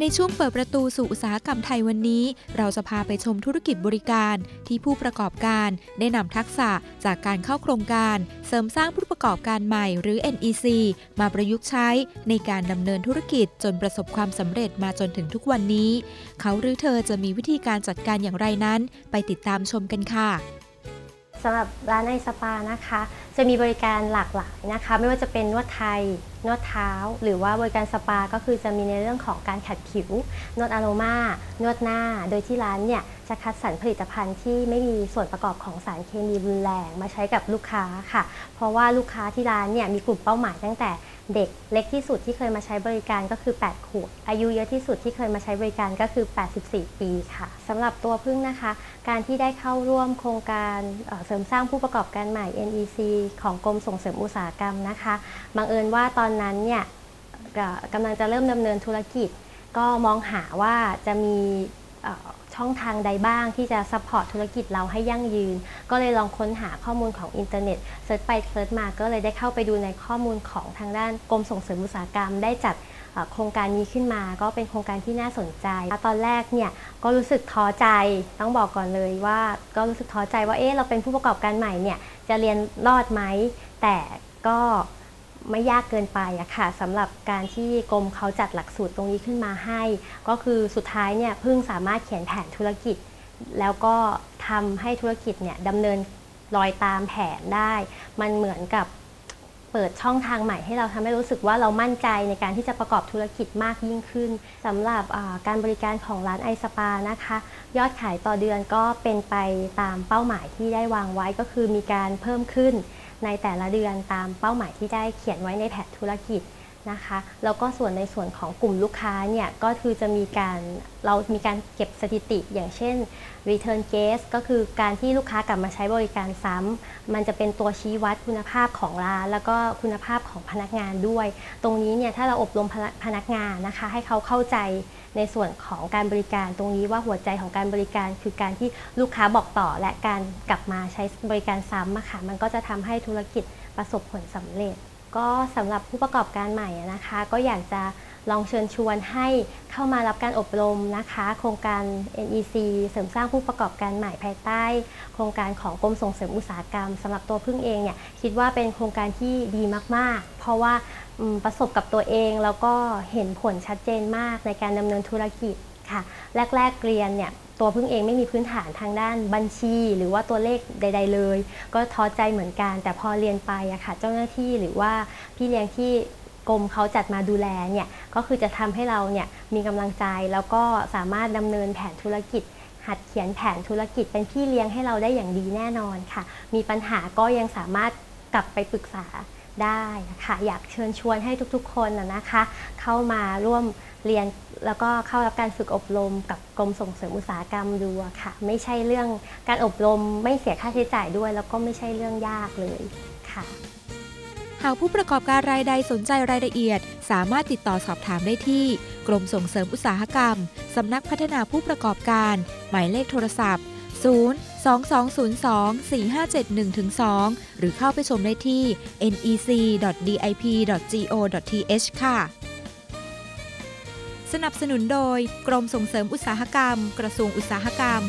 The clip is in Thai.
ในช่วงเปิดประตูสู่อุตสาหกรรมไทยวันนี้ เราจะพาไปชมธุรกิจบริการที่ผู้ประกอบการได้นำทักษะจากการเข้าโครงการ เสริมสร้างผู้ประกอบการใหม่หรือ NEC มาประยุกต์ใช้ในการดำเนินธุรกิจจนประสบความสำเร็จมาจนถึงทุกวันนี้ เขาหรือเธอจะมีวิธีการจัดการอย่างไรนั้น ไปติดตามชมกันค่ะ สำหรับร้านไอสปานะคะ จะมีบริการหลากหลายนะคะ ไม่ว่าจะเป็นนวดไทย นวดเท้า หรือว่าบริการสปาก็คือจะมีในเรื่องของการขัดผิว นวดอโรมานวดหน้า โดยที่ร้านเนี่ยจะคัดสรรผลิตภัณฑ์ที่ไม่มีส่วนประกอบของสารเคมีรุนแรงมาใช้กับลูกค้าค่ะ เพราะว่าลูกค้าที่ร้านเนี่ยมีกลุ่มเป้าหมายตั้งแต่ เด็กเล็กที่สุดที่เคยมาใช้บริการก็คือ 8 ขวบ อายุเยอะที่สุดที่เคยมาใช้บริการก็คือ 84 ปีค่ะสำหรับตัวพึ่งนะคะ การที่ได้เข้าร่วมโครงการเสริมสร้างผู้ประกอบการใหม่ NEC ของกรมส่งเสริมอุตสาหกรรมนะคะ บังเอิญว่าตอนนั้นเนี่ยกำลังจะเริ่มดำเนินธุรกิจ ก็มองหาว่าจะมี ช่องทางใดบ้างที่จะซัพพอร์ตธุรกิจเราให้ยั่งยืน ก็เลยลองค้นหาข้อมูลของอินเทอร์เน็ตเซิร์ชไปเซิร์ชมาก็เลยได้เข้าไปดูในข้อมูลของทางด้านกรมส่งเสริมอุตสาหกรรม ได้จัดโครงการนี้ขึ้นมาก็เป็นโครงการที่น่าสนใจ ตอนแรกเนี่ยก็รู้สึกท้อใจต้องบอกก่อนเลยว่าก็รู้สึกท้อใจว่าเอ๊ะเราเป็นผู้ประกอบการใหม่เนี่ยจะเรียนรอดไหมแต่ก็ ไม่ยากเกินไปอะค่ะสำหรับการที่กรมเขาจัดหลักสูตรตรงนี้ขึ้นมาให้ ก็คือสุดท้ายเนี่ยพึ่งสามารถเขียนแผนธุรกิจ แล้วก็ทำให้ธุรกิจเนี่ยดำเนินรอยตามแผนได้ มันเหมือนกับ เปิดช่องทางใหม่ให้เราทำให้รู้สึกว่าเรามั่นใจในการที่จะประกอบธุรกิจมากยิ่งขึ้นสำหรับการบริการของร้านไอสปานะคะ ยอดขายต่อเดือนก็เป็นไปตามเป้าหมายที่ได้วางไว้ก็คือมีการเพิ่มขึ้นในแต่ละเดือนตามเป้าหมายที่ได้เขียนไว้ในแผนธุรกิจ นะคะแล้วก็ส่วนในส่วนของกลุ่มลูกค้าเนี่ยก็คือจะมีการเรามีการเก็บสถิติอย่างเช่น return guest ก็คือการที่ลูกค้ากลับมาใช้บริการซ้ำมันจะเป็นตัวชี้วัดคุณภาพของร้าน แล้วก็คุณภาพของพนักงานด้วย ตรงนี้เนี่ยถ้าเราอบรมพนักงานนะคะ ให้เขาเข้าใจในส่วนของการบริการตรงนี้ว่าหัวใจของการบริการ คือการที่ลูกค้าบอกต่อและการกลับมาใช้บริการซ้ำค่ะมันก็จะทำให้ธุรกิจประสบผลสำเร็จ ก็สำหรับผู้ประกอบการใหม่นะคะ ก็อยากจะลองเชิญชวนให้เข้ามารับการอบรมนะคะ โครงการ NEC เสริมสร้างผู้ประกอบการใหม่ภายใต้ โครงการของกรมส่งเสริมอุตสาหกรรมสำหรับตัวพึ่งเองเนี่ยคิดว่าเป็นโครงการที่ดีมาก ๆ เพราะว่าประสบกับตัวเองแล้วก็เห็นผลชัดเจนมากในการดำเนินธุรกิจค่ะ แรก ๆเรียนเนี่ย ตัวพึ่งเองไม่มีพื้นฐานทางด้านบัญชี หรือว่าตัวเลขใด ๆ เลย ก็ท้อใจเหมือนกัน แต่พอเรียนไปอะค่ะ เจ้าหน้าที่หรือว่าพี่เลี้ยงที่กรมเขาจัดมาดูแลเนี่ยก็คือจะทำให้เราเนี่ยมีกำลังใจแล้วก็สามารถดำเนินแผนธุรกิจ หัดเขียนแผนธุรกิจเป็นพี่เลี้ยงให้เราได้อย่างดีแน่นอนค่ะ มีปัญหาก็ยังสามารถกลับไปปรึกษาได้ค่ะอยากเชิญชวนให้ทุกๆ คนนะคะ เข้ามาร่วมเรียนแล้วก็เข้ารับการฝึกอบรมกับกรมส่งเสริมอุตสาหกรรมดูค่ะ ไม่ใช่เรื่องการอบรมไม่เสียค่าใช้จ่ายด้วย แล้วก็ไม่ใช่เรื่องยากเลยค่ะ หากผู้ประกอบการรายใดสนใจรายละเอียด สามารถติดต่อสอบถามได้ที่ กรมส่งเสริมอุตสาหกรรม สำนักพัฒนาผู้ประกอบการ หมายเลขโทรศัพท์ 0 2202 4571 2 หรือเข้าไปชมได้ที่ nec.dip.go.th ค่ะ นับสนุนโดย กรมส่งเสริมอุตสาหกรรม กระทรวงอุตสาหกรรม